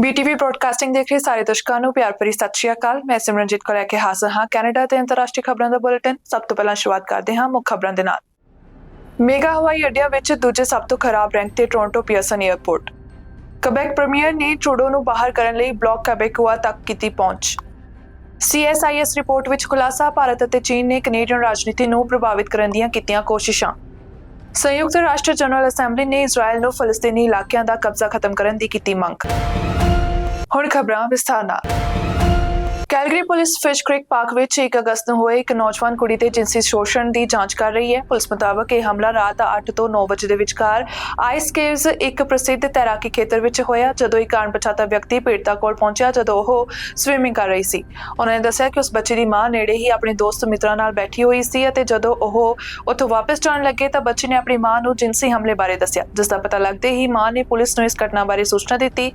ਬੀਟੀਵੀ broadcasting ਦੇਖ ਰਹੇ ਸਾਰੇ ਦਰਸ਼ਕਾਂ ਨੂੰ ਪਿਆਰ ਭਰੀ ਸਤਿ ਸ਼੍ਰੀ ਅਕਾਲ। ਮੈਂ ਸਿਮਰਨਜੀਤ ਕੌਰ ਲੈ ਕੇ ਹਾਜ਼ਰ ਹਾਂ ਕੈਨੇਡਾ ਤੇ ਅੰਤਰਰਾਸ਼ਟਰੀ ਖਬਰਾਂ ਦਾ ਬੁਲੇਟਿਨ। ਸਭ ਤੋਂ ਪਹਿਲਾਂ ਸ਼ੁਰੂਆਤ ਕਰਦੇ ਹਾਂ ਮੁੱਖ ਖਬਰਾਂ ਦੇ ਨਾਲ। ਮੇਗਾ ਹਵਾਈ ਅੱਡਿਆਂ ਵਿੱਚ ਦੂਜੇ ਸਭ ਤੋਂ ਖਰਾਬ ਰੈਂਕ ਤੇ Toronto Pearson airport Quebec premier ਨੇ ਟਰੂਡੋ ਨੂੰ ਬਾਹਰ ਕਰਨ ਲਈ ਬਲੌਕ ਕਬੈਕੂਆ ਤੱਕ ਕੀਤੀ ਪਹੁੰਚ। CSIS ਰਿਪੋਰਟ ਵਿੱਚ ਖੁਲਾਸਾ ਭਾਰਤ ਅਤੇ ਚੀਨ ਨੇ ਕੈਨੇਡੀਅਨ ਰਾਜਨੀਤੀ ਨੂੰ ਪ੍ਰਭਾਵਿਤ ਕਰਨ ਦੀਆਂ ਕੀਤੀਆਂ ਕੋਸ਼ਿਸ਼ਾਂ। ਸੰਯੁਕਤ ਰਾਸ਼ਟਰ ਜਨਰਲ ਅਸੈਂਬਲੀ ਨੇ ਇਜ਼ਰਾਈਲ ਨੂੰ ਫਲਸਤੀਨੀ ਇਲਾਕਿਆਂ ਦਾ ਕਬਜ਼ਾ ਖਤਮ ਕਰਨ ਦੀ ਕੀਤੀ ਮੰਗ। ਹੁਣ ਖਬਰਾਂ ਵਿਸਥਾਰ ਨਾਲ Calgary police Fish Creek Park ਵਿੱਚ 1 ਅਗਸਤ ਨੂੰ ਹੋਏ ਇੱਕ ਨੌਜਵਾਨ ਕੁੜੀ ਤੇ ਜਿਨਸੀ ਸ਼ੋਸ਼ਣ ਦੀ ਜਾਂਚ ਕਰ ਰਹੀ ਹੈ। ਪੁਲਿਸ ਮੁਤਾਬਕ ਇਹ ਹਮਲਾ ਰਾਤ 8 ਤੋਂ 9 ਵਜੇ ਦੇ ਵਿਚਕਾਰ ਆਈਸ ਕੇਵਸ ਇੱਕ ਪ੍ਰਸਿੱਧ ਤੈਰਾਕੀ ਖੇਤਰ ਵਿੱਚ ਹੋਇਆ, ਜਦੋਂ ਇੱਕ ਅਣਪਛਾਤਾ ਵਿਅਕਤੀ ਪੀੜਤਾ ਕੋਲ ਪਹੁੰਚਿਆ, ਜਦੋਂ ਉਹ ਸਵਿਮਿੰਗ ਕਰ ਰਹੀ ਸੀ। ਉਹਨਾਂ ਨੇ ਦੱਸਿਆ ਕਿ ਉਸ ਬੱਚੇ ਦੀ ਮਾਂ ਨੇੜੇ ਹੀ ਆਪਣੇ ਦੋਸਤ ਮਿੱਤਰਾਂ ਨਾਲ ਬੈਠੀ ਹੋਈ ਸੀ ਅਤੇ ਜਦੋਂ ਉਹ ਉੱਥੋਂ ਵਾਪਸ ਜਾਣ ਲੱਗੇ ਤਾਂ ਬੱਚੇ ਨੇ ਆਪਣੀ ਮਾਂ ਨੂੰ ਜਿਨਸੀ ਹਮਲੇ ਬਾਰੇ ਦੱਸਿਆ, ਜਿਸ ਦਾ ਪਤਾ ਲੱਗਦੇ ਹੀ ਮਾਂ ਨੇ ਪੁਲਿਸ ਨੂੰ ਇਸ ਘਟਨਾ ਬਾਰੇ ਸੂਚਨਾ ਦਿੱਤੀ।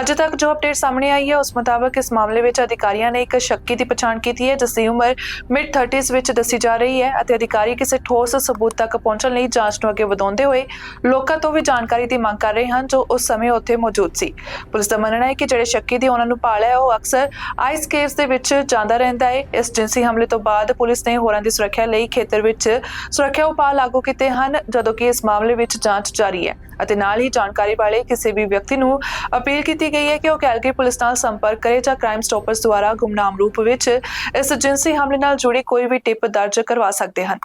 ਅਜੇ ਤੱਕ ਜੋ ਅਪਡੇਟ ਸਾਹਮਣੇ ਆਈ ਹੈ, ਉਸ ਮੁਤਾਬਕ ਇਸ ਮਾਮਲੇ ਵਿੱਚ ਅਧਿਕਾਰੀਆਂ ਨੇ ਇੱਕ ਸ਼ੱਕੀ ਦੀ ਪਛਾਣ ਕੀਤੀ ਹੈ ਜਿਸ ਦੀ ਉਮਰ ਮਿਡ 30s ਵਿੱਚ ਦੱਸੀ ਜਾ ਰਹੀ ਹੈ ਅਤੇ ਅਧਿਕਾਰੀ ਕਿਸੇ ਠੋਸ ਸਬੂਤ ਤੱਕ ਪਹੁੰਚਣ ਲਈ ਜਾਂਚ ਨੂੰ ਅੱਗੇ ਵਧਾਉਂਦੇ ਹੋਏ ਲੋਕਾਂ ਤੋਂ ਵੀ ਜਾਣਕਾਰੀ ਦੀ ਮੰਗ ਕਰ ਰਹੇ ਹਨ, ਜੋ ਉਸ ਸਮੇਂ ਉੱਥੇ ਮੌਜੂਦ ਸੀ। ਪੁਲਿਸ ਦਾ ਮੰਨਣਾ ਹੈ ਕਿ ਜਿਹੜੇ ਸ਼ੱਕੀ ਦੀ ਉਹਨਾਂ ਨੂੰ ਭਾਲ ਹੈ, ਉਹ ਅਕਸਰ ਆਈਸ ਕੇਵਸ ਦੇ ਵਿੱਚ ਜਾਂਦਾ ਰਹਿੰਦਾ ਹੈ। ਇਸ ਜਿੰਸੀ ਹਮਲੇ ਤੋਂ ਬਾਅਦ ਪੁਲਿਸ ਨੇ ਹੋਰਾਂ ਦੀ ਸੁਰੱਖਿਆ ਲਈ ਖੇਤਰ ਵਿੱਚ ਸੁਰੱਖਿਆ ਉਪਾਅ ਲਾਗੂ ਕੀਤੇ ਹਨ, ਜਦੋਂ ਕਿ ਇਸ ਮਾਮਲੇ ਵਿੱਚ ਜਾਂਚ ਜਾਰੀ ਹੈ ਅਤੇ ਨਾਲ ਹੀ ਜਾਣਕਾਰੀ ਵਾਲੇ ਕਿਸੇ ਵੀ ਵਿਅਕਤੀ ਨੂੰ ਅਪੀਲ ਕੀਤੀ ਗਈ ਹੈ ਕਿ ਉਹ ਕੈਲਗਰੀ ਪੁਲਿਸ ਨਾਲ ਸੰਪਰਕ ਕਰੇ ਜਾਂ ਕ੍ਰਾਈਮ ਸਟਾਪਰਸ ਦੁਆਰਾ ਗੁੰਮਨਾਮ ਰੂਪ ਵਿੱਚ ਇਸ ਜਿੰਸੀ ਹਮਲੇ ਨਾਲ ਜੁੜੀ ਕੋਈ ਵੀ ਟਿਪ ਦਰਜ ਕਰਵਾ ਸਕਦੇ ਹਨ।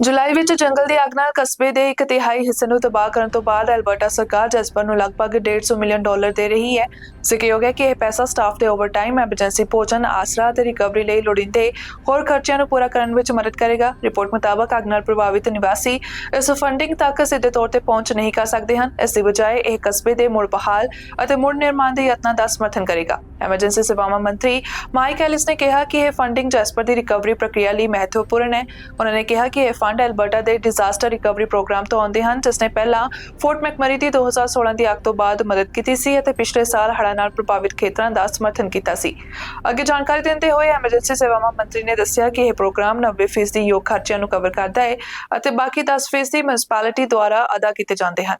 ਜੁਲਾਈ ਵਿੱਚ ਜੰਗਲ ਦੀ ਅੱਗ ਨਾਲ ਕਸਬੇ ਦੇ ਇੱਕ ਤਿਹਾਈ ਹਿੱਸੇ ਨੂੰ ਤਬਾਹ ਕਰਨ ਤੋਂ ਬਾਅਦ ਐਲਬਰਟਾ ਸਰਕਾਰ ਜਸਪਰ ਨੂੰ ਲਗਭਗ 150 ਮਿਲੀਅਨ ਡਾਲਰ ਦੇ ਰਹੀ ਹੈ। ਜ਼ਿਕਰਯੋਗ ਹੈ ਕਿ ਇਹ ਪੈਸਾ ਸਟਾਫ ਦੇ ਓਵਰਟਾਈਮ, ਐਮਰਜੈਂਸੀ ਭੋਜਨ, ਆਸਰਾ ਤੇ ਰਿਕਵਰੀ ਲਈ ਲੋੜੀਂਦੇ ਹੋਰ ਖਰਚਿਆਂ ਨੂੰ ਪੂਰਾ ਕਰਨ ਵਿੱਚ ਮਦਦ ਕਰੇਗਾ। ਰਿਪੋਰਟ ਮੁਤਾਬਕ ਅੱਗ ਨਾਲ ਪ੍ਰਭਾਵਿਤ ਨਿਵਾਸੀ ਇਸ ਫੰਡਿੰਗ ਤੱਕ ਸਿੱਧੇ ਤੌਰ ਤੇ ਪਹੁੰਚ ਨਹੀਂ ਕਰ ਸਕਦੇ ਹਨ। ਇਸ ਦੀ ਬਜਾਏ ਇਹ ਕਸਬੇ ਦੇ ਮੁੜ ਬਹਾਲ ਅਤੇ ਮੁੜ ਨਿਰਮਾਣ ਦੇ ਯਤਨਾਂ ਦਾ ਸਮਰਥਨ ਕਰੇਗਾ। ਐਮਰਜੈਂਸੀ ਸੇਵਾਵਾਂ ਮੰਤਰੀ ਮਾਈਕ ਐਲਿਸ ਨੇ ਕਿਹਾ ਕਿ ਇਹ ਫੰਡਿੰਗ ਜੈਸਪਰ ਦੀ ਰਿਕਵਰੀ ਪ੍ਰਕਿਰਿਆ ਲਈ ਮਹੱਤਵਪੂਰਨ ਹੈ। ਉਹਨਾਂ ਨੇ ਕਿਹਾ ਕਿ ਇਹ ਫੰਡ ਐਲਬਰਟਾ ਦੇ ਡਿਜ਼ਾਸਟਰ ਰਿਕਵਰੀ ਪ੍ਰੋਗਰਾਮ ਤੋਂ ਆਉਂਦੇ ਹਨ, ਜਿਸ ਨੇ ਪਹਿਲਾਂ ਫੋਰਟ ਮੈਕਮਰੀ ਦੀ 2016 ਦੀ ਅੱਗ ਤੋਂ ਬਾਅਦ ਮਦਦ ਕੀਤੀ ਸੀ ਅਤੇ ਪਿਛਲੇ ਸਾਲ ਹੜ੍ਹਾਂ ਨਾਲ ਪ੍ਰਭਾਵਿਤ ਖੇਤਰਾਂ ਦਾ ਸਮਰਥਨ ਕੀਤਾ ਸੀ। ਅੱਗੇ ਜਾਣਕਾਰੀ ਦਿੰਦੇ ਹੋਏ ਐਮਰਜੈਂਸੀ ਸੇਵਾਵਾਂ ਮੰਤਰੀ ਨੇ ਦੱਸਿਆ ਕਿ ਇਹ ਪ੍ਰੋਗਰਾਮ 90% ਦੀ ਯੋਗ ਖਰਚਿਆਂ ਨੂੰ ਕਵਰ ਕਰਦਾ ਹੈ ਅਤੇ ਬਾਕੀ 10% ਦੀ ਮਿਊਨਿਸਪੈਲਿਟੀ ਦੁਆਰਾ ਅਦਾ ਕੀਤੇ ਜਾਂਦੇ ਹਨ।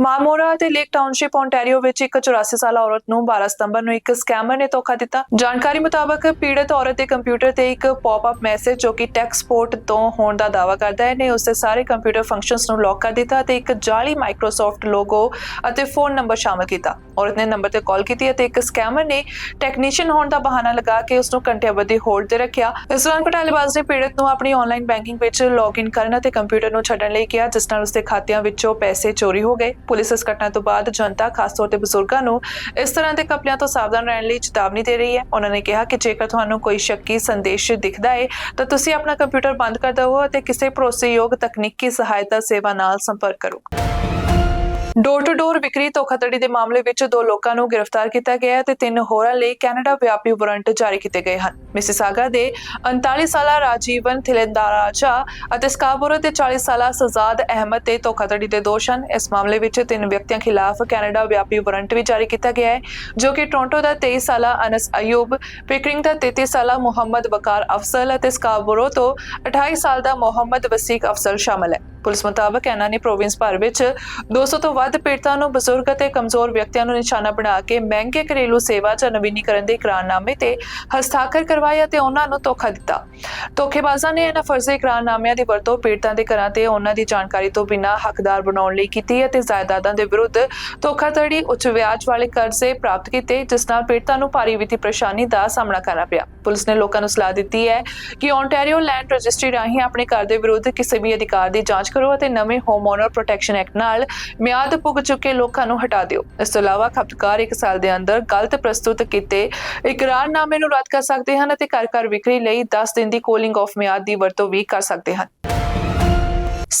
ਮਾਮੋਰਾ ਅਤੇ ਲੇਕ ਟਾਊਨਸ਼ਿਪ, ਓਨਟਾਰੀਓ ਵਿੱਚ ਇੱਕ 84 ਸਾਲਾ ਔਰਤ ਨੂੰ 12 ਸਤੰਬਰ ਨੂੰ ਇੱਕ ਸਕੈਮਰ ਨੇ ਧੋਖਾ ਦਿੱਤਾ। ਜਾਣਕਾਰੀ ਮੁਤਾਬਕ ਪੀੜਤ ਔਰਤ ਦੇ ਕੰਪਿਊਟਰ ਤੇ ਇੱਕ ਪੌਪ-ਅਪ ਮੈਸੇਜ ਜੋ ਕਿ ਟੈਕ ਸਪੋਰਟ ਤੋਂ ਹੋਣ ਦਾ ਦਾਅਵਾ ਕਰਦਾ ਹੈ, ਨੇ ਉਸਦੇ ਸਾਰੇ ਕੰਪਿਊਟਰ ਫੰਕਸ਼ਨਸ ਨੂੰ ਲੌਕ ਕਰ ਦਿੱਤਾ ਅਤੇ ਇੱਕ ਜਾਲੀ ਮਾਈਕਰੋਸਾਫਟ ਲੋਗੋ ਅਤੇ ਫੋਨ ਨੰਬਰ ਸ਼ਾਮਲ ਕੀਤਾ। ਔਰਤ ਨੇ ਨੰਬਰ ਤੇ ਕਾਲ ਕੀਤੀ ਅਤੇ ਇੱਕ ਸਕੈਮਰ ਨੇ ਟੈਕਨੀਸ਼ੀਅਨ ਹੋਣ ਦਾ ਬਹਾਨਾ ਲਗਾ ਕੇ ਉਸ ਨੂੰ ਘੰਟੇ ਅਵਧੀ ਹੋਲਡ ਤੇ ਰੱਖਿਆ। ਇਸ ਦੌਰਾਨ ਘਟਾਲੇਬਾਜ਼ ਨੇ ਪੀੜਤ ਨੂੰ ਆਪਣੀ ਆਨਲਾਈਨ ਬੈਂਕਿੰਗ ਵਿੱਚ ਲੌਗਇਨ ਕਰਨ ਅਤੇ ਕੰਪਿਊਟਰ ਨੂੰ ਛੱਡਣ ਲਈ ਕਿਹਾ, ਜਿਸ ਨਾਲ ਉਸਦੇ ਖਾਤਿਆਂ ਵਿੱਚੋਂ ਪੈਸੇ ਚੋਰੀ ਹੋ ਗਏ। ਪੁਲਿਸ ਇਸ ਘਟਨਾ ਤੋਂ ਬਾਅਦ ਜਨਤਾ, ਖਾਸ ਤੌਰ ਤੇ ਬਜ਼ੁਰਗਾਂ ਨੂੰ ਇਸ ਤਰ੍ਹਾਂ ਦੇ ਕਪਲਿਆਂ ਤੋਂ ਸਾਵਧਾਨ ਰਹਿਣ ਲਈ ਚੇਤਾਵਨੀ ਦੇ ਰਹੀ ਹੈ। ਉਹਨਾਂ ਨੇ ਕਿਹਾ ਕਿ ਜੇਕਰ ਤੁਹਾਨੂੰ ਕੋਈ ਸ਼ੱਕੀ ਸੰਦੇਸ਼ ਦਿਖਦਾ ਹੈ, ਤਾਂ ਤੁਸੀਂ ਆਪਣਾ ਕੰਪਿਊਟਰ ਬੰਦ ਕਰ ਦਿਓ ਅਤੇ ਕਿਸੇ ਭਰੋਸੇਯੋਗ ਤਕਨੀਕੀ ਸਹਾਇਤਾ ਸੇਵਾ ਨਾਲ ਸੰਪਰਕ ਕਰੋ। ਡੋਰ ਟੂ ਡੋਰ ਵਿਕਰੀ ਧੋਖਾਧੜੀ ਦੇ ਮਾਮਲੇ ਵਿੱਚ ਦੋ ਲੋਕਾਂ ਨੂੰ ਗ੍ਰਿਫਤਾਰ ਕੀਤਾ ਗਿਆ ਹੈ ਤੇ ਤਿੰਨ ਹੋਰਾਂ ਲਈ ਕੈਨੇਡਾ ਵਿਆਪੀ ਵਾਰੰਟ ਜਾਰੀ ਕੀਤੇ ਗਏ ਹਨ। ਮਿਸਿਸਾਗਾ ਦੇ 39 ਸਾਲਾ ਰਾਜੀਵਨ ਥਿਲੰਦਾਰਾਜਾ ਅਤੇ ਸਕਾਬੋਰੋ ਦੇ 40 ਸਾਲਾ ਸਜ਼ਾਦ ਅਹਿਮਦ ਤੇ ਧੋਖਾਧੜੀ ਦੇ ਦੋਸ਼ ਹਨ। ਇਸ ਮਾਮਲੇ ਵਿੱਚ ਤਿੰਨ ਵਿਅਕਤੀਆਂ ਖਿਲਾਫ ਕੈਨੇਡਾ ਵਿਆਪੀ ਵਾਰੰਟ ਵੀ ਜਾਰੀ ਕੀਤਾ ਗਿਆ ਹੈ, ਜੋ ਕਿ ਟੋਰਾਂਟੋ ਦਾ 23 ਸਾਲਾ ਅਨਸ ਅਯੂਬ, ਪਿਕਰਿੰਗ ਦਾ 33 ਸਾਲਾ ਮੁਹੰਮਦ ਵਕਾਰ ਅਫਸਲ ਅਤੇ ਸਕਾਬੋਰੋ ਤੋਂ 28 ਸਾਲ ਦਾ ਮੁਹੰਮਦ ਵਸੀਕ ਅਫਸਲ ਸ਼ਾਮਲ ਹੈ। ਪੁਲਿਸ ਮੁਤਾਬਕ ਇਹਨਾਂ ਨੇ ਪ੍ਰੋਵਿੰਸ ਭਰ ਵਿੱਚ 200 ਤੋਂ ਵੱਧ ਪੀੜਤਾਂ ਨੂੰ ਬਜ਼ੁਰਗ ਅਤੇ ਕਮਜ਼ੋਰ ਵਿਅਕਤੀਆਂ ਨੂੰ ਨਿਸ਼ਾਨਾ ਬਣਾ ਕੇ ਮਹਿੰਗੇ ਘਰੇਲੂ ਸੇਵਾ ਜਾਂ ਨਵੀਨੀਕਰਨ ਦੇ ਇਕਰਾਰਨਾਮੇ ਤੇ ਹਸਤਾਖਰ ਕਰਵਾਏ ਅਤੇ ਉਹਨਾਂ ਨੂੰ ਧੋਖਾ ਦਿੱਤਾ। ਧੋਖੇਬਾਜ਼ਾਂ ਨੇ ਇਹਨਾਂ ਫਰਜ਼ੀ ਇਕਰਾਰਨਾਮਿਆਂ ਦੀ ਵਰਤੋਂ ਪੀੜਤਾਂ ਦੇ ਘਰਾਂ ਤੇ ਉਹਨਾਂ ਦੀ ਜਾਣਕਾਰੀ ਤੋਂ ਬਿਨਾਂ ਹੱਕਦਾਰ ਬਣਾਉਣ ਲਈ ਕੀਤੀ ਅਤੇ ਜਾਇਦਾਦਾਂ ਦੇ ਵਿਰੁੱਧ ਧੋਖਾਧੜੀ, ਉੱਚ ਵਿਆਜ ਵਾਲੇ ਕਰਜ਼ੇ ਪ੍ਰਾਪਤ ਕੀਤੇ, ਜਿਸ ਨਾਲ ਪੀੜਤਾਂ ਨੂੰ ਭਾਰੀ ਵਿੱਤੀ ਪਰੇਸ਼ਾਨੀ ਦਾ ਸਾਹਮਣਾ ਕਰਨਾ ਪਿਆ। ਪੁਲਿਸ ਨੇ ਲੋਕਾਂ ਨੂੰ ਸਲਾਹ ਦਿੱਤੀ ਹੈ ਕਿ ਓਨਟਾਰੀਓ ਲੈਂਡ ਰਜਿਸਟਰੀ ਰਾਹੀਂ ਆਪਣੇ ਘਰ ਦੇ ਵਿਰੁੱਧ ਕਿਸੇ ਵੀ ਅਧਿਕਾਰ ਦੀ ਜਾਂਚ ਕਰੋ ਅਤੇ ਨਵੇਂ ਹੋਮ ਓਨਰ ਪ੍ਰੋਟੈਕਸ਼ਨ ਐਕਟ ਨਾਲ ਮਿਆਦ ਪੁੱਗ ਚੁੱਕੇ ਲੋਕਾਂ ਨੂੰ ਹਟਾ ਦਿਓ। ਇਸ ਤੋਂ ਇਲਾਵਾ ਖਪਤਕਾਰ ਇੱਕ ਸਾਲ ਦੇ ਅੰਦਰ ਗਲਤ ਪ੍ਰਸਤੁਤ ਕੀਤੇ ਇਕਰਾਰਨਾਮੇ ਨੂੰ ਰੱਦ ਕਰ ਸਕਦੇ ਹਨ ਅਤੇ ਘਰ ਘਰ ਵਿਕਰੀ ਲਈ 10 ਦਿਨ ਦੀ ਕੋਲਿੰਗ ਆਫ ਮਿਆਦ ਦੀ ਵਰਤੋਂ ਵੀ ਕਰ ਸਕਦੇ ਹਨ।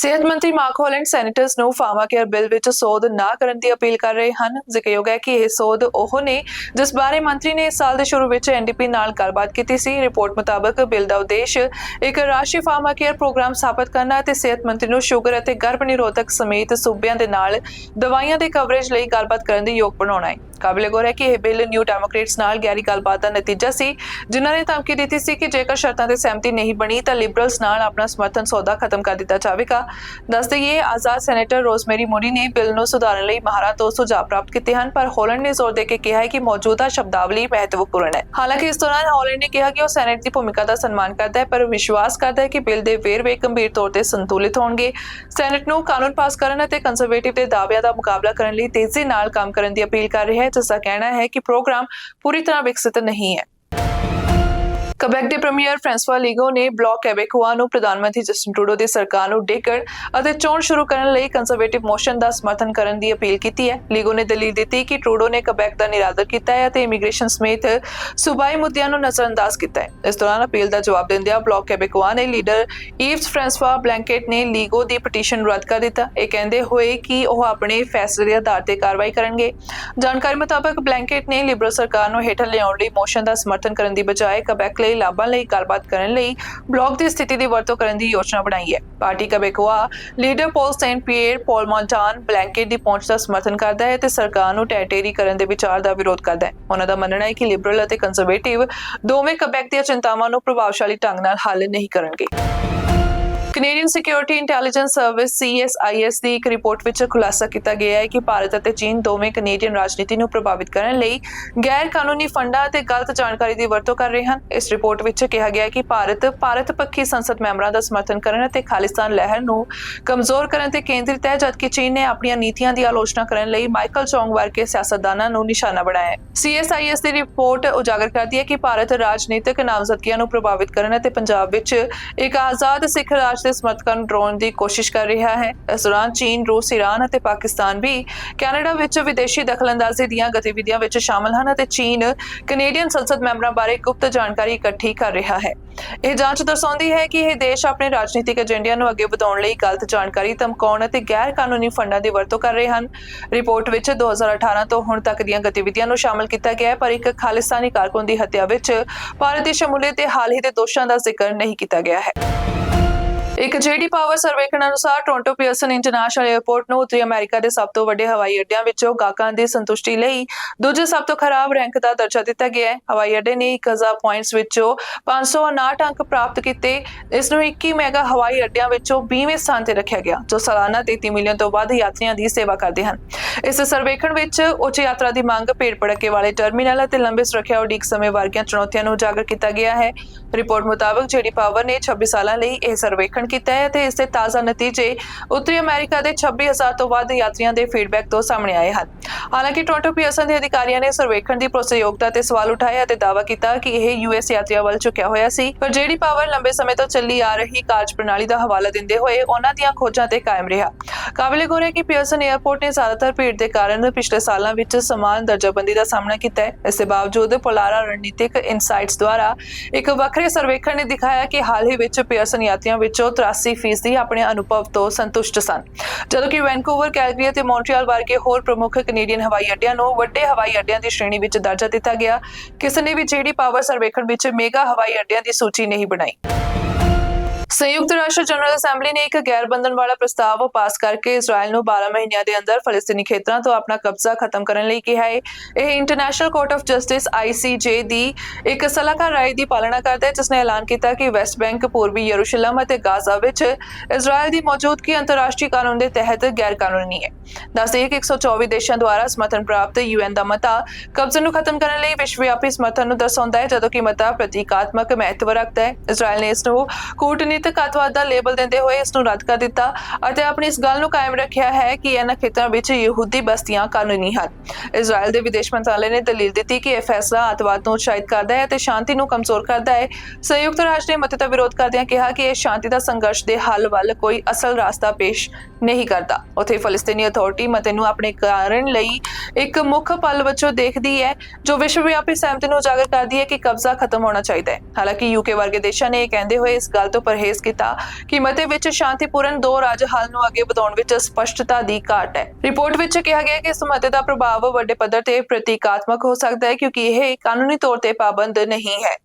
ਸਿਹਤ ਮੰਤਰੀ ਮਾਰਕ ਹੋਲੈਂਡ ਸੈਨੇਟਰਸ ਨੂੰ ਫਾਰਮਾ ਕੇਅਰ ਬਿੱਲ ਵਿੱਚ ਸੋਧ ਨਾ ਕਰਨ ਦੀ ਅਪੀਲ ਕਰ ਰਹੇ ਹਨ। ਜ਼ਿਕਰਯੋਗ ਹੈ ਕਿ ਇਹ ਸੋਧ ਉਹ ਨੇ ਜਿਸ ਬਾਰੇ ਮੰਤਰੀ ਨੇ ਇਸ ਸਾਲ ਦੇ ਸ਼ੁਰੂ ਵਿੱਚ ਐਨਡੀਪੀ ਨਾਲ ਗੱਲਬਾਤ ਕੀਤੀ ਸੀ। ਰਿਪੋਰਟ ਮੁਤਾਬਕ ਬਿੱਲ ਦਾ ਉਦੇਸ਼ ਇੱਕ ਰਾਸ਼ਟਰੀ ਫਾਰਮਾ ਕੇਅਰ ਪ੍ਰੋਗਰਾਮ ਸਥਾਪਿਤ ਕਰਨਾ ਅਤੇ ਸਿਹਤ ਮੰਤਰੀ ਨੂੰ ਸ਼ੂਗਰ ਅਤੇ ਗਰਭ ਨਿਰੋਧਕ ਸਮੇਤ ਸੂਬਿਆਂ ਦੇ ਨਾਲ ਦਵਾਈਆਂ ਦੇ ਕਵਰੇਜ ਲਈ ਗੱਲਬਾਤ ਕਰਨ ਦੇ ਯੋਗ ਬਣਾਉਣਾ ਹੈ। ਕਾਬਲੇ ਗੌਰ ਹੈ ਕਿ ਇਹ ਬਿੱਲ ਨਿਊ ਡੈਮੋਕ੍ਰੇਟਸ ਨਾਲ ਗਹਿਰੀ ਗੱਲਬਾਤ ਦਾ ਨਤੀਜਾ ਸੀ, ਜਿਨ੍ਹਾਂ ਨੇ ਧਮਕੀ ਦਿੱਤੀ ਸੀ ਕਿ ਜੇਕਰ ਸ਼ਰਤਾਂ ਤੇ ਸਹਿਮਤੀ ਨਹੀਂ ਬਣੀ ਤਾਂ ਲਿਬਰਲਸ ਨਾਲ ਆਪਣਾ ਸਮਰਥਨ ਸੌਦਾ ਖਤਮ ਕਰ ਦਿੱਤਾ ਜਾਵੇਗਾ। ਦੱਸ ਦਈਏ ਆਜ਼ਾਦ ਸੈਨੇਟਰ ਰੋਜ਼ਮੇਰੀ ਮੋਰੀ ਨੇ ਬਿੱਲ ਨੂੰ ਸੁਧਾਰਨ ਲਈ ਮਹਾਰਾ ਤੋਂ ਸੁਝਾਅ ਪ੍ਰਾਪਤ ਕੀਤੇ ਹਨ, ਪਰ ਹਾਲੈਂਡ ਨੇ ਜ਼ੋਰ ਦੇ ਕੇ ਕਿਹਾ ਹੈ ਕਿ ਮੌਜੂਦਾ ਸ਼ਬਦਾਵਲੀ ਮਹੱਤਵਪੂਰਨ ਹੈ। ਹਾਲਾਂਕਿ ਇਸ ਦੌਰਾਨ ਹਾਲੈਂਡ ਨੇ ਕਿਹਾ ਕਿ ਉਹ ਸੈਨੇਟ ਦੀ ਭੂਮਿਕਾ ਦਾ ਸਨਮਾਨ ਕਰਦਾ ਹੈ, ਪਰ ਵਿਸ਼ਵਾਸ ਕਰਦਾ ਹੈ ਕਿ ਬਿੱਲ ਦੇ ਵੇਰਵੇ ਗੰਭੀਰ ਤੌਰ ਤੇ ਸੰਤੁਲਿਤ ਹੋਣਗੇ। ਸੈਨੇਟ ਨੂੰ ਕਾਨੂੰਨ ਪਾਸ ਕਰਨ ਅਤੇ ਕੰਜ਼ਰਵੇਟਿਵ ਦੇ ਦਾਅਵਿਆਂ ਦਾ ਮੁਕਾਬਲਾ ਕਰਨ ਲਈ ਤੇਜ਼ੀ ਨਾਲ ਕੰਮ ਕਰਨ ਦੀ ਅਪੀਲ ਕਰ ਰਿਹਾ ਹੈ, ਜਿਸ ਦਾ ਕਹਿਣਾ ਹੈ ਕਿ ਪ੍ਰੋਗਰਾਮ ਪੂਰੀ ਤਰ੍ਹਾਂ ਵਿਕਸਿਤ ਨਹੀਂ ਹੈ। ਕਬੈਕ ਦੇ ਪ੍ਰੀਮੀਅਰ ਫ੍ਰਾਂਸਵਾ ਲੀਗੋ ਨੇ ਬਲੌਕ ਕੈਬੇਕੂਆ ਨੂੰ ਪ੍ਰਧਾਨ ਮੰਤਰੀ ਜਸਟਿਨ ਟਰੂਡੋ ਦੀ ਸਰਕਾਰ ਨੂੰ ਡੇਕਣ ਅਤੇ ਚੋਣ ਸ਼ੁਰੂ ਕਰਨ ਲਈ ਕੰਜ਼ਰਵੇਟਿਵ ਮੋਸ਼ਨ ਦਾ ਸਮਰਥਨ ਕਰਨ ਦੀ ਅਪੀਲ ਕੀਤੀ ਹੈ। ਲੀਗੋ ਨੇ ਦਲੀਲ ਦਿੱਤੀ ਕਿ ਟਰੂਡੋ ਨੇ ਕਬੈਕ ਦਾ ਨਿਰਾਦਰ ਕੀਤਾ ਹੈ ਅਤੇ ਇਮੀਗ੍ਰੇਸ਼ਨ ਸਮੇਤ ਸੂਬਾਈ ਮੁੱਦਿਆਂ ਨੂੰ ਨਜ਼ਰਅੰਦਾਜ਼ ਕੀਤਾ ਹੈ। ਇਸ ਦੌਰਾਨ ਅਪੀਲ ਦਾ ਜਵਾਬ ਦਿੰਦਿਆਂ ਬਲੌਕ ਕੈਬੇਕੂਆ ਨੇ ਲੀਡਰ ਈਵਸ ਫ੍ਰਾਂਸਵਾ ਬਲੈਂਕੇਟ ਨੇ ਲੀਗੋ ਦੀ ਪਟੀਸ਼ਨ ਰੱਦ ਕਰ ਦਿੱਤਾ। ਇਹ ਕਹਿੰਦੇ ਹੋਏ ਕਿ ਉਹ ਆਪਣੇ ਫੈਸਲੇ ਦੇ ਆਧਾਰ ਤੇ ਕਾਰਵਾਈ ਕਰਨਗੇ। ਜਾਣਕਾਰੀ ਮੁਤਾਬਕ ਬਲੈਂਕੇਟ ਨੇ ਲਿਬਰਲ ਸਰਕਾਰ ਨੂੰ ਹੇਠਾਂ ਲਿਆਉਣ ਲਈ ਮੋਸ਼ਨ ਦਾ ਸਮਰਥਨ ਕਰਨ ਦੀ ਬਜਾਏ ਕਬੈਕ ਲਈ ਲਾਭਾਂ ਲਈ ਗੱਲਬਾਤ ਕਰਨ ਲਈ ਬਲੌਕ ਦੀ ਸਥਿਤੀ ਦੀ ਵਰਤੋਂ ਕਰਨ ਦੀ ਯੋਜਨਾ ਬਣਾਈ ਹੈ। Party Quebecois leader Paul Saint Pierre Plamondon blanket ਦੀ ਪਹੁੰਚ ਦਾ ਸਮਰਥਨ ਕਰਦਾ ਹੈ ਤੇ ਸਰਕਾਰ ਨੂੰ ਟੈਟੇਰੀ ਕਰਨ ਦੇ ਵਿਚਾਰ ਦਾ ਵਿਰੋਧ ਕਰਦਾ ਹੈ। ਉਹਨਾਂ ਦਾ ਮੰਨਣਾ ਹੈ ਕਿ ਲਿਬਰਲ ਅਤੇ ਕੰਜ਼ਰਵੇਟਿਵ ਦੋਵੇਂ ਕਬੈਕ ਦੀਆਂ ਚਿੰਤਾਵਾਂ ਨੂੰ ਪ੍ਰਭਾਵਸ਼ਾਲੀ ਢੰਗ ਨਾਲ ਹੱਲ ਨਹੀਂ ਕਰਨਗੇ। Canadian Security Intelligence Service CSIS ਦੀ ਇੱਕ ਰਿਪੋਰਟ ਵਿੱਚ ਖੁਲਾਸਾ ਕੀਤਾ ਗਿਆ ਹੈ ਕਿ ਭਾਰਤ ਅਤੇ ਚੀਨ ਦੋਵੇਂ ਕੈਨੇਡੀਅਨ ਰਾਜਨੀਤੀ ਨੂੰ ਪ੍ਰਭਾਵਿਤ ਕਰਨ ਲਈ ਗੈਰ ਕਾਨੂੰਨੀ ਫੰਡਾਂ ਅਤੇ ਗਲਤ ਜਾਣਕਾਰੀ ਦੀ ਵਰਤੋਂ ਕਰ ਰਹੇ ਹਨ। ਇਸ ਰਿਪੋਰਟ ਵਿੱਚ ਕਿਹਾ ਗਿਆ ਹੈ ਕਿ ਭਾਰਤ ਭਾਰਤ ਪੱਖੀ ਸੰਸਦ ਮੈਂਬਰਾਂ ਦਾ ਸਮਰਥਨ ਕਰਨ ਅਤੇ ਖਾਲਿਸਤਾਨ ਲਹਿਰ ਨੂੰ ਕਮਜ਼ੋਰ ਕਰਨ ਤੇ ਕੇਂਦਰਿਤ ਹੈ, ਜਦਕਿ ਚੀਨ ਨੇ ਆਪਣੀਆਂ ਨੀਤੀਆਂ ਦੀ ਆਲੋਚਨਾ ਕਰਨ ਲਈ ਮਾਈਕਲ ਚੌਂਗ ਵਰਗੇ ਸਿਆਸਤਦਾਨਾਂ ਨੂੰ ਨਿਸ਼ਾਨਾ ਬਣਾਇਆ ਹੈ। CSIS ਦੀ ਰਿਪੋਰਟ ਉਜਾਗਰ ਕਰਦੀ ਹੈ ਕਿ ਭਾਰਤ ਰਾਜਨੀਤਿਕ ਨਾਮਜ਼ਦਗੀਆਂ ਨੂੰ ਪ੍ਰਭਾਵਿਤ ਕਰਨ ਅਤੇ ਪੰਜਾਬ ਵਿੱਚ ਇੱਕ ਆਜ਼ਾਦ ਸਿੱਖ ਰਾਜ ਦੇ ਸਮਰਥਕਾਂ ਨੂੰ ਡਰਾਉਣ ਦੀ ਕੋਸ਼ਿਸ਼ ਕਰ ਰਿਹਾ ਹੈ। ਇਸ ਦੌਰਾਨ ਚੀਨ, ਰੂਸ ਈਰਾਨ ਅਤੇ ਪਾਕਿਸਤਾਨ ਵੀ ਕੈਨੇਡਾ ਵਿੱਚ ਵਿਦੇਸ਼ੀ ਦਖਲਅੰਦਾਜ਼ੀ ਦੀਆਂ ਗਤੀਵਿਧੀਆਂ ਵਿੱਚ ਸ਼ਾਮਲ ਹਨ ਅਤੇ ਚੀਨ ਕੈਨੇਡੀਅਨ ਸੰਸਦ ਮੈਂਬਰਾਂ ਬਾਰੇ ਗੁਪਤ ਜਾਣਕਾਰੀ ਇਕੱਠੀ ਕਰ ਰਿਹਾ ਹੈ। ਇਹ ਜਾਂਚ ਦਰਸਾਉਂਦੀ ਹੈ ਕਿ ਇਹ ਦੇਸ਼ ਆਪਣੇ ਰਾਜਨੀਤਿਕ ਏਜੰਡਿਆਂ ਨੂੰ ਅੱਗੇ ਵਧਾਉਣ ਲਈ ਗਲਤ ਜਾਣਕਾਰੀ ਧਮਕਾਉਣ ਅਤੇ ਗੈਰ ਕਾਨੂੰਨੀ ਫੰਡਾਂ ਦੀ ਵਰਤੋਂ ਕਰ ਰਹੇ ਹਨ। ਰਿਪੋਰਟ ਵਿੱਚ 2018 ਤੋਂ ਹੁਣ ਤੱਕ ਦੀਆਂ ਗਤੀਵਿਧੀਆਂ ਨੂੰ ਸ਼ਾਮਲ ਕੀਤਾ ਗਿਆ ਹੈ, ਪਰ ਇੱਕ ਖਾਲਿਸਤਾਨੀ ਕਾਰਕੁਨ ਦੀ ਹੱਤਿਆ ਵਿੱਚ ਭਾਰਤ ਦੀ ਸ਼ਮੂਲੀਅਤ ਤੇ ਹਾਲ ਹੀ ਦੇ ਦੋਸ਼ਾਂ ਦਾ ਜ਼ਿਕਰ ਨਹੀਂ ਕੀਤਾ ਗਿਆ ਹੈ। ਇੱਕ ਜੀਡੀ ਪਾਵਰ ਸਰਵੇਖਣ ਅਨੁਸਾਰ ਟੋਰਾਂਟੋ ਪੀਅਰਸਨ ਇੰਟਰਨੈਸ਼ਨਲ 에ਅਰਪੋਰਟ ਨੂੰ ਉੱਤਰੀ ਅਮਰੀਕਾ ਦੇ ਸਭ ਤੋਂ ਵੱਡੇ ਹਵਾਈ ਅੱਡਿਆਂ ਵਿੱਚੋਂ ਗਾਹਕਾਂ ਦੀ ਸੰਤੁਸ਼ਟੀ ਲਈ ਦੂਜੇ ਸਭ ਤੋਂ ਖਰਾਬ ਰੈਂਕ ਦਾ ਦਰਜਾ ਦਿੱਤਾ ਗਿਆ ਹੈ। ਹਵਾਈ ਅੱਡੇ ਨੇ 1000 ਪੁਆਇੰਟਸ ਵਿੱਚੋਂ 559 ਅੰਕ ਪ੍ਰਾਪਤ ਕੀਤੇ। ਇਸ ਨੂੰ 21 ਮੈਗਾ ਹਵਾਈ ਅੱਡਿਆਂ ਵਿੱਚੋਂ 20ਵੇਂ ਸਥਾਨ ਤੇ ਰੱਖਿਆ ਗਿਆ, ਜੋ ਸਾਲਾਨਾ 33 ਮਿਲੀਅਨ ਤੋਂ ਵੱਧ ਯਾਤਰੀਆਂ ਦੀ ਸੇਵਾ ਕਰਦੇ ਹਨ। ਇਸ ਸਰਵੇਖਣ ਵਿੱਚ ਉੱਚ ਯਾਤਰਾ ਦੀ ਮੰਗ, ਭੀੜ ਭੜੱਕੇ ਵਾਲੇ ਟਰਮੀਨਲ ਅਤੇ ਲੰਬੇ ਸੁਰੱਖਿਆ ਉਡੀਕ ਸਮੇਂ ਵਰਗੀਆਂ ਚੁਣੌਤੀਆਂ ਨੂੰ ਉਜਾਗਰ ਕੀਤਾ ਗਿਆ ਹੈ। ਰਿਪੋਰਟ ਮੁਤਾਬਕ ਜੀਡੀ ਪਾਵਰ ਨੇ 26 ਸਾਲਾਂ ਲਈ ਇਹ ਸਰਵੇਖਣ ਕੀਤਾ ਹੈ ਤੇ ਇਸ ਦੇ ਤਾਜ਼ਾ ਨਤੀਜੇ ਉੱਤਰੀ ਅਮਰੀਕਾ ਦੇ 26000 ਤੋਂ ਵੱਧ ਯਾਤਰੀਆਂ ਦੇ ਫੀਡਬੈਕ ਤੋਂ ਸਾਹਮਣੇ ਆਏ ਹਨ। ਹਾਲਾਂਕਿ ਟੋਰਾਂਟੋ ਪੀਅਰਸਨ ਦੇ ਅਧਿਕਾਰੀਆਂ ਨੇ ਸਰਵੇਖਣ ਦੀ ਭਰੋਸੇਯੋਗਤਾ ਤੇ ਸਵਾਲ ਉਠਾਏ ਅਤੇ ਦਾਅਵਾ ਕੀਤਾ ਕਿ ਇਹ ਯੂਐਸ ਯਾਤਰੀਆਂ ਵੱਲ ਝੁਕਿਆ ਹੋਇਆ ਸੀ, ਪਰ ਜੀਡੀ ਪਾਵਰ ਲੰਬੇ ਸਮੇਂ ਤੋਂ ਚੱਲੀ ਆ ਰਹੀ ਕਾਰਜ ਦਾ ਹਵਾਲਾ ਦਿੰਦੇ ਹੋਏ ਉਹਨਾਂ ਦੀਆਂ ਖੋਜਾਂ ਤੇ ਕਾਇਮ ਰਿਹਾ। ਕਾਬਿਲੇ ਗੌਰ ਹੈ ਕਿ ਪੀਅਰਸਨ 에ਅਰਪੋਰਟ ਨੇ ਜ਼ਿਆਦਾਤਰ ਭੀੜ ਦੇ ਕਾਰਨ ਪਿਛਲੇ ਸਾਲਾਂ ਵਿੱਚ ਸਮਾਨ ਦਰਜਾਬੰਦੀ ਦਾ ਸਾਹਮਣਾ ਕੀਤਾ ਹੈ। ਇਸ ਦੇ ਬਾਵਜੂਦ ਪੋਲਾਰਾ ਰਣਨੀਤਿਕ ਇਨਸਾਈਟਸ ਦੁਆਰਾ ਇੱਕ ਵੱਖਰੇ ਸਰਵੇਖਣ ਨੇ ਦਿਖਾਇਆ ਕਿ ਹਾਲ ਹੀ ਵਿੱਚ ਪੀਅਰਸਨ ਯਾਤਰੀਆਂ ਵਿੱਚੋਂ 83% ਆਪਣੇ ਅਨੁਭਵ ਤੋਂ ਸੰਤੁਸ਼ਟ ਸਨ। ਜਦੋਂ ਕਿ ਵੈਨਕੂਵਰ ਕੈਲਗਰੀ ਅਤੇ ਮੌਂਟਰੀਅਲ ਵਰਗੇ ਹੋਰ ਪ੍ਰਮੁੱਖ ਕੈਨੇਡੀਅਨ ਹਵਾਈ ਅੱਡਿਆਂ ਨੂੰ ਵੱਡੇ ਹਵਾਈ ਅੱਡਿਆਂ ਦੀ ਸ਼੍ਰੇਣੀ ਵਿੱਚ ਦਰਜਾ ਦਿੱਤਾ ਗਿਆ, ਕਿਸੇ ਨੇ ਵੀ ਜੀਡੀ ਪਾਵਰ ਸਰਵੇਖਣ ਵਿੱਚ ਮੇਗਾ ਹਵਾਈ ਅੱਡਿਆਂ ਦੀ ਸੂਚੀ ਨਹੀਂ ਬਣਾਈ। ਸੰਯੁਕਤ ਰਾਸ਼ਟਰ ਜਨਰਲ ਅਸੈਂਬਲੀ ਨੇ ਇੱਕ ਗੈਰ ਬੰਧਨ ਵਾਲਾ ਪ੍ਰਸਤਾਵ ਪਾਸ ਕਰਕੇ ਇਜ਼ਰਾਈਲ ਨੂੰ 12 ਮਹੀਨਿਆਂ ਦੇ ਅੰਦਰ ਫਲਸਤੀਨੀ ਖੇਤਰਾਂ ਤੋਂ ਆਪਣਾ ਕਬਜ਼ਾ ਖਤਮ ਕਰਨ ਲਈ ਕਿਹਾ ਹੈ। ਇਹ International Court of Justice ICJ ਦੀ ਇੱਕ ਸਲਾਹਕਾਰ ਰਾਏ ਦੀ ਪਾਲਣਾ ਕਰਦਾ ਹੈ, ਜਿਸ ਨੇ ਐਲਾਨ ਕੀਤਾ ਕਿ ਵੈਸਟ ਬੈਂਕ, ਪੂਰਬੀ ਯਰੂਸ਼ਲਮ ਅਤੇ ਗਾਜ਼ਾ ਵਿੱਚ ਇਜ਼ਰਾਈਲ ਦੀ ਮੌਜੂਦਗੀ ਅੰਤਰਰਾਸ਼ਟਰੀ ਕਾਨੂੰਨ ਦੇ ਤਹਿਤ ਗੈਰ ਕਾਨੂੰਨੀ ਹੈ ਦੱਸਦੇ ਕਿ 124 ਦੇਸ਼ਾਂ ਦੁਆਰਾ ਸਮਰਥਨ ਪ੍ਰਾਪਤ ਯੂਐਨ ਦਾ ਮਤਾ ਕਬਜ਼ੇ ਨੂੰ ਖਤਮ ਕਰਨ ਲਈ ਵਿਸ਼ਵਵਿਆਪੀ ਸਮਰਥਨ ਨੂੰ ਦਰਸਾਉਂਦਾ ਹੈ, ਜਦੋਂ ਕਿ ਮਤਾ ਪ੍ਰਤੀਕਾਤਮਕ ਮਹੱਤਵ ਰੱਖਦਾ ਹੈ। ਇਜ਼ਰਾਈਲ ਨੇ ਇਸ ਨੂੰ ਕੂਟਨੀਤਿਕ ਅੱਤਵਾਦ ਦਾ ਲੇਬਲ ਦਿੰਦੇ ਹੋਏ ਇਸ ਨੂੰ ਰੱਦ ਕਰ ਦਿੱਤਾ ਅਤੇ ਆਪਣੀ ਇਸ ਗੱਲ ਨੂੰ ਕਾਇਮ ਰੱਖਿਆ ਹੈ ਕਿ ਇਹਨਾਂ ਖੇਤਰਾਂ ਵਿੱਚ ਯਹੂਦੀ ਬਸਤੀਆਂ ਕਾਨੂੰਨੀ ਹਨ। ਇਜ਼ਰਾਈਲ ਦੇ ਵਿਦੇਸ਼ ਮੰਤਰਾਲੇ ਨੇ ਦਲੀਲ ਦਿੱਤੀ ਕਿ ਇਹ ਫੈਸਲਾ ਅੱਤਵਾਦ ਨੂੰ ਉਤਸ਼ਾਹਿਤ ਕਰਦਾ ਹੈ ਅਤੇ ਸ਼ਾਂਤੀ ਨੂੰ ਕਮਜ਼ੋਰ ਕਰਦਾ ਹੈ। ਸੰਯੁਕਤ ਰਾਸ਼ਟਰ ਨੇ ਮਤੇ ਦਾ ਵਿਰੋਧ ਕਰਦਿਆਂ ਕਿਹਾ ਕਿ ਇਹ ਸ਼ਾਂਤੀ ਦਾ ਸੰਘਰਸ਼ ਦੇ ਹੱਲ ਵੱਲ ਕੋਈ ਅਸਲ ਰਸਤਾ ਪੇਸ਼ ਨਹੀਂ ਕਰਦਾ। ਉੱਥੇ ਫਲਸਤੀਨੀ ਅਥਾਰਟੀ ਮਤੇ ਨੂੰ ਆਪਣੇ ਕਾਰਨ ਲਈ ਇੱਕ ਮੁੱਖ ਪਲ ਵਜੋਂ ਦੇਖਦੀ ਹੈ, ਜੋ ਵਿਸ਼ਵ ਵਿਆਪੀ ਸਹਿਮਤੀ ਨੂੰ ਉਜਾਗਰ ਕਰਦੀ ਹੈ ਕਿ ਕਬਜ਼ਾ ਖਤਮ ਹੋਣਾ ਚਾਹੀਦਾ ਹੈ। ਹਾਲਾਂਕਿ ਯੂਕੇ ਵਰਗੇ ਦੇਸ਼ਾਂ ਨੇ ਇਹ ਕਹਿੰਦੇ ਹੋਏ ਇਸ ਗੱਲ ਤੋਂ ਪਰਹੇਜ਼ ਕੀਤਾ ਕਿ ਮਤੇ ਵਿੱਚ ਸ਼ਾਂਤੀਪੂਰਨ ਦੋ ਰਾਜ ਹੱਲ ਨੂੰ ਅੱਗੇ ਵਧਾਉਣ ਵਿੱਚ ਸਪਸ਼ਟਤਾ ਦੀ ਘਾਟ ਹੈ। ਰਿਪੋਰਟ ਵਿੱਚ ਕਿਹਾ ਗਿਆ ਕਿ ਇਸ ਮਤੇ ਦਾ ਪ੍ਰਭਾਵ ਵੱਡੇ ਪੱਧਰ ਤੇ ਪ੍ਰਤੀਕਾਤਮਕ ਹੋ ਸਕਦਾ ਹੈ ਕਿਉਂਕਿ ਇਹ ਕਾਨੂੰਨੀ ਤੌਰ ਤੇ ਪਾਬੰਦ ਨਹੀਂ ਹੈ।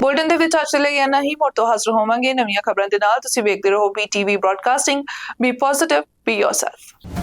ਬੁਲਟਨ ਦੇ ਵਿੱਚ ਅੱਜ ਲਈ ਇੰਨਾ ਹੀ। ਮੁੜ ਹਾਜ਼ਰ ਹੋਵਾਂਗੇ ਨਵੀਆਂ ਖਬਰਾਂ ਦੇ ਨਾਲ। ਤੁਸੀਂ ਵੇਖਦੇ ਰਹੋ BTV broadcasting be positive be yourself